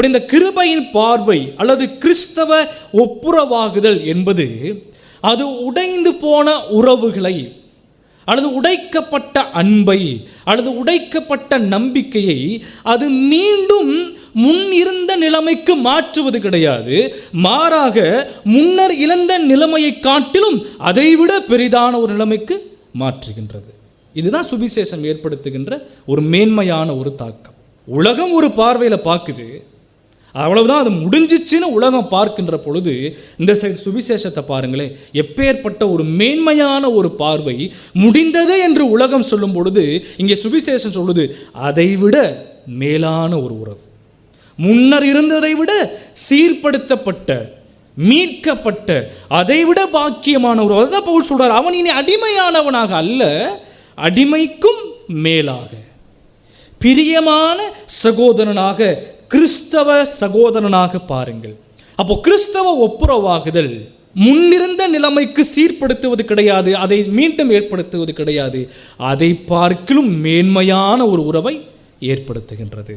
இப்படி இந்த கிருபையின் பார்வை அல்லது கிறிஸ்தவ ஒப்புரவாகுதல் என்பது அது உடைந்து போன உறவுகளை அல்லது உடைக்கப்பட்ட அன்பை அல்லது உடைக்கப்பட்ட நம்பிக்கையை அது மீண்டும் முன் இருந்த நிலைமைக்கு மாற்றுவது கிடையாது. மாறாக முன்னர் இழந்த நிலைமையை காட்டிலும் அதைவிட பெரிதான ஒரு நிலைமைக்கு மாற்றுகின்றது. இதுதான் சுவிசேஷம் ஏற்படுத்துகின்ற ஒரு மேன்மையான ஒரு தாக்கம். உலகம் ஒரு பார்வையில் பார்க்குது அவ்வளவுதான் அது முடிஞ்சிச்சுன்னு உலகம் பார்க்கின்ற பொழுது இந்த சைடு சுவிசேஷத்தை பாருங்களேன். எப்பேற்பட்ட ஒரு மேன்மையான ஒரு பார்வை முடிந்தது என்று உலகம் சொல்லும் பொழுது இங்கே சுவிசேஷம் சொல்லுது அதைவிட மேலான ஒரு உறவு. முன்னர் இருந்ததை விட சீர்படுத்தப்பட்ட மீட்கப்பட்ட அதைவிட பாக்கியமான ஒரு அதுதான் பவுல் சொல்றார் அவன் இனி அடிமையானவனாக அல்ல அடிமைக்கும் மேலாக. பிரியமான சகோதரனாக கிறிஸ்தவ சகோதரனாக பாருங்கள். அப்போ கிறிஸ்தவ ஒப்புரவாகுதல் முன்னிருந்த நிலைமைக்கு சீர்படுத்துவது கிடையாது அதை மீண்டும் ஏற்படுத்துவது கிடையாது. அதை பார்க்கிலும் மேன்மையான ஒரு உறவை ஏற்படுத்துகின்றது.